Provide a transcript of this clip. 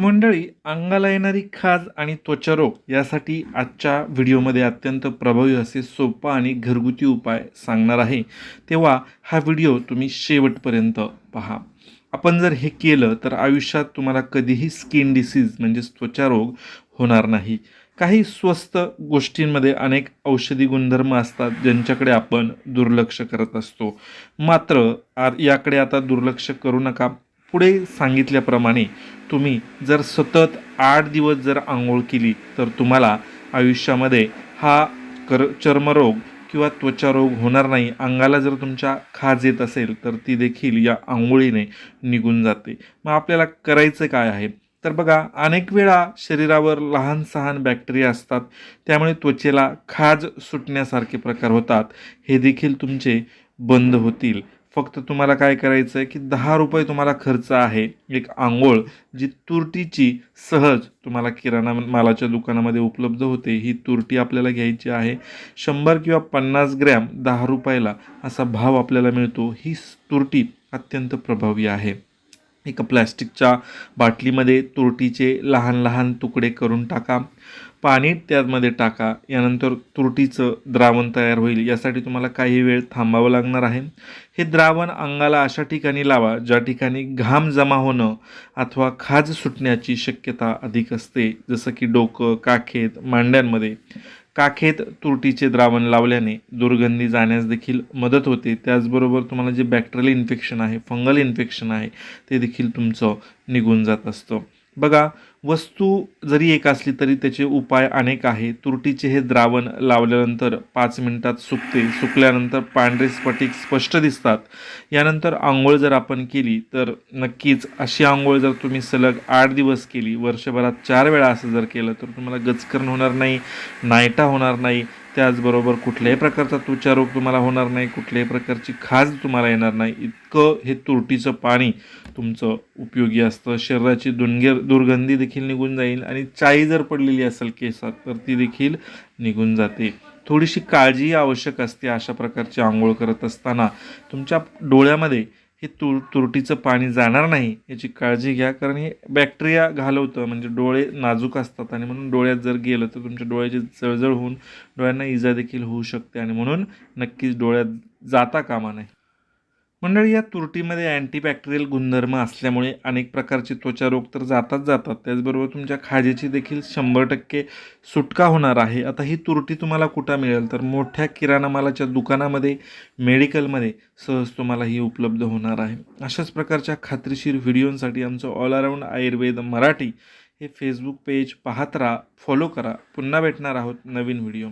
मंडळी अंगाला येणारी खाज आणि त्वचारोग यासाठी आजच्या व्हिडिओमध्ये अत्यंत प्रभावी असे सोपा आणि घरगुती उपाय सांगणार आहे. तेव्हा हा व्हिडिओ तुम्ही शेवटपर्यंत पहा. आपण जर हे केलं तर आयुष्यात तुम्हाला कधीही स्किन डिसीज म्हणजेच त्वचारोग होणार नाही. काही स्वस्त गोष्टींमध्ये अनेक औषधी गुणधर्म असतात ज्यांच्याकडे आपण दुर्लक्ष करत असतो. मात्र आ याकडे आता दुर्लक्ष करू नका. पुढे सांगितल्याप्रमाणे तुम्ही जर सतत आठ दिवस जर आंघोळ केली तर तुम्हाला आयुष्यामध्ये हा कर चर्मरोग किंवा त्वचारोग होणार नाही. अंगाला जर तुमच्या खाज येत असेल तर ती देखील या आंघोळीने निघून जाते. मग आपल्याला करायचं काय आहे? तर बघा अनेक वेळा शरीरावर लहान सहान बॅक्टेरिया असतात. त्यामुळे त्वचेला खाज सुटण्यासारखे प्रकार होतात. हे देखील तुमचे बंद होतील. फक्त तुम्हाला काय करायचं आहे की दहा रुपये तुम्हाला खर्च आहे एक आंघोळ जी तुरटीची सहज तुम्हाला किराणा मालाच्या दुकानामध्ये उपलब्ध होते ही तुरटी आपल्याला घ्यायची आहे. शंभर किंवा पन्नास ग्रॅम दहा रुपयाला असा भाव आपल्याला मिळतो. ही तुरटी अत्यंत प्रभावी आहे. एका प्लॅस्टिकच्या बाटलीमध्ये तुरटीचे लहान लहान तुकडे करून टाका. पाणी त्यामध्ये टाका. यानंतर तुरटीचं द्रावण तयार होईल. यासाठी तुम्हाला काही वेळ थांबावं लागणार आहे. हे द्रावण अंगाला अशा ठिकाणी लावा ज्या ठिकाणी घाम जमा होणं अथवा खाज सुटण्याची शक्यता अधिक असते. जसं की डोकं काखेत मांड्यांमध्ये. काखेत तुरटीचे द्रावण लावल्याने दुर्गंधी जाण्यास देखील मदत होते. त्याचबरोबर तुम्हाला जे बॅक्टेरियल इन्फेक्शन आहे फंगल इन्फेक्शन आहे ते देखील तुमचं निघून जात असतं. बघा वस्तू जरी एक असली तरी त्याचे उपाय अनेक आहे तुरटीचे हे द्रावण लावल्यानंतर पाच मिनिटात सुकते. सुकल्यानंतर पांढरे स्फटिक स्पष्ट दिसतात. यानंतर आंघोळ जर आपण केली तर नक्कीच अशी आंघोळ जर तुम्ही सलग आठ दिवस केली वर्षभरात चार वेळा असं जर केलं तर तुम्हाला गचकरण होणार नाही नायटा होणार नाही त्याचबरोबर कुठल्याही प्रकारचा त्वचारोग तुम्हाला होणार नाही कुठल्याही प्रकारची खाज तुम्हाला येणार नाही. इतकं हे तुरटीचं पाणी तुमचं उपयोगी असतं. शरीराची दुनगे दुर्गंधी देखील निघून जाईल आणि चाई जर पडलेली असेल केसात तर ती देखील निघून जाते. थोडीशी काळजी आवश्यक असते अशा प्रकारची आंघोळ करत असताना. तुमच्या डोळ्यामध्ये हे तुर तुरटीचं पाणी जाणार नाही याची काळजी घ्या. कारण हे बॅक्टेरिया घालवतं म्हणजे डोळे नाजूक असतात आणि म्हणून डोळ्यात जर गेलं तर तुमच्या डोळ्याची जळजळ होऊन डोळ्यांना इजा देखील होऊ शकते आणि म्हणून नक्कीच डोळ्यात जाता कामा नये. मंडळी या तुरटीमध्ये अँटीबॅक्टेरियल गुणधर्म असल्यामुळे अनेक प्रकारचे त्वचारोग तर जातात जातात. त्याचबरोबर तुमच्या खाजेची देखील शंभर टक्के सुटका होणार आहे. आता ही तुरटी तुम्हाला कुठं मिळेल? तर मोठ्या किराणा मालाच्या दुकानामध्ये मेडिकलमध्ये सहज तुम्हाला ही उपलब्ध होणार आहे. अशाच प्रकारच्या खात्रीशीर व्हिडिओंसाठी आमचं ऑल अराऊंड आयुर्वेद मराठी हे फेसबुक पेज पाहत राहा फॉलो करा. पुन्हा भेटणार आहोत नवीन व्हिडिओमध्ये.